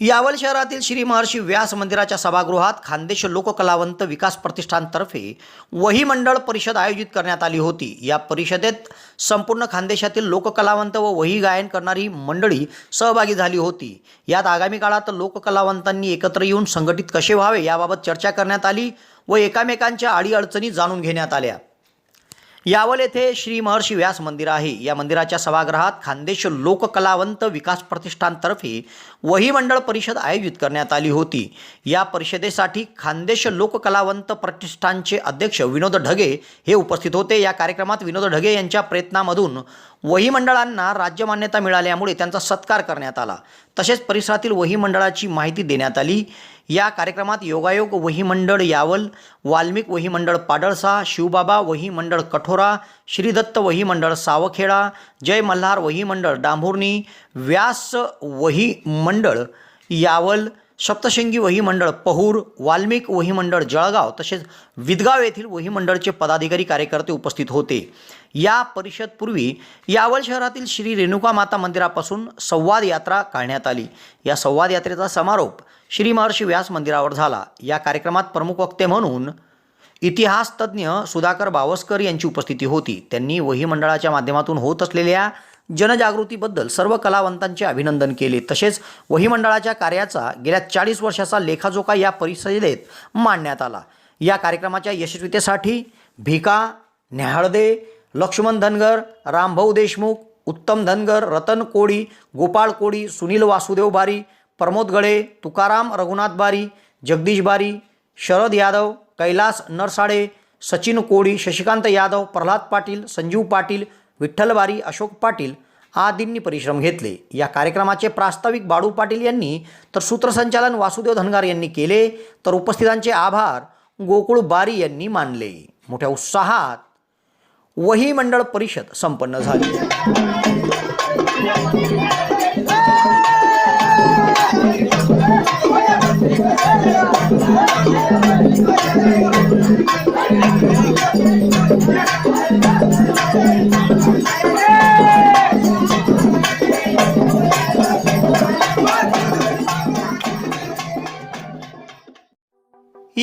यावल शहरातील श्री महर्षी व्यास मंदिराच्या सभागृहात खानदेश लोककलावंत विकास प्रतिष्ठानतर्फे वही मंडळ परिषद आयोजित करण्यात आली होती. या परिषदेत संपूर्ण खानदेशातील लोककलावंत व वही गायन करणारी मंडळी सहभागी झाली होती. यात आगामी काळात लोककलावंतांनी एकत्र येऊन संघटित कसे व्हावे याबाबत चर्चा करण्यात आली व एकामेकांच्या अडीअडचणी जाणून घेण्यात आल्या. यावल येथे श्री महर्षी व्यास मंदिर आहे. या मंदिराच्या सभागृहात खानदेश लोककलावंत विकास प्रतिष्ठानतर्फे वही मंडळ परिषद आयोजित करण्यात आली होती. या परिषदेसाठी खानदेश लोककलावंत प्रतिष्ठानचे अध्यक्ष विनोद ढगे हे उपस्थित होते. या कार्यक्रमात विनोद ढगे यांच्या प्रयत्नामधून वही मंडळांना राज्य मान्यता मिळाल्यामुळे त्यांचा सत्कार करण्यात आला. तसेच परिसरातील वही मंडळाची माहिती देण्यात आली. या कार्यक्रमात योगायोग वही मंडळ यावल वाल्मिक वही मंडळ पाडळसा शिवबाबा वही मंडळ कठोरा श्रीदत्त वही मंडळ सावखेडा जय मल्हार वही मंडळ डांभुर्णी व्यास वही मंडळ यावल सप्तशृंगी वहीमंडळ पहूर वाल्मिक वहीमंडळ जळगाव तसेच विदगाव येथील वहीमंडळचे पदाधिकारी कार्यकर्ते उपस्थित होते. या परिषदपूर्वी यावल शहरातील श्री रेणुका माता मंदिरापासून संवाद यात्रा काढण्यात आली. या संवाद यात्रेचा समारोप श्री महर्षी व्यास मंदिरावर झाला. या कार्यक्रमात प्रमुख वक्ते म्हणून इतिहासतज्ज्ञ सुधाकर बावस्कर यांची उपस्थिती होती. त्यांनी वहीमंडळाच्या माध्यमातून होत असलेल्या जनजागृतीबद्दल सर्व कलावंतांचे अभिनंदन केले. तसेच वहिमंडळाच्या कार्याचा गेल्या चाळीस वर्षाचा लेखाजोखा या परिषदेत मांडण्यात आला. या कार्यक्रमाच्या यशस्वीतेसाठी भिका न्याहळदे लक्ष्मण धनगर रामभाऊ देशमुख उत्तम धनगर रतन कोळी गोपाळ कोळी सुनील वासुदेव बारी प्रमोद गळे तुकाराम रघुनाथ बारी जगदीश बारी शरद यादव कैलास नरसाडे सचिन कोळी शशिकांत यादव प्रल्हाद पाटील संजीव पाटील विठ्ठलवारी अशोक पाटील आदींनी परिश्रम घेतले. या कार्यक्रमाचे प्रास्ताविक बाळू पाटील यांनी तर सूत्रसंचालन वासुदेव धनगार यांनी केले तर उपस्थितांचे आभार गोकुळ बारी यांनी मानले. मोठ्या उत्साहात वही मंडळ परिषद संपन्न झाली.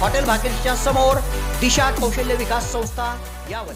हॉटेल भाकेशच्या समोर दिशा कौशल्य विकास संस्था यावर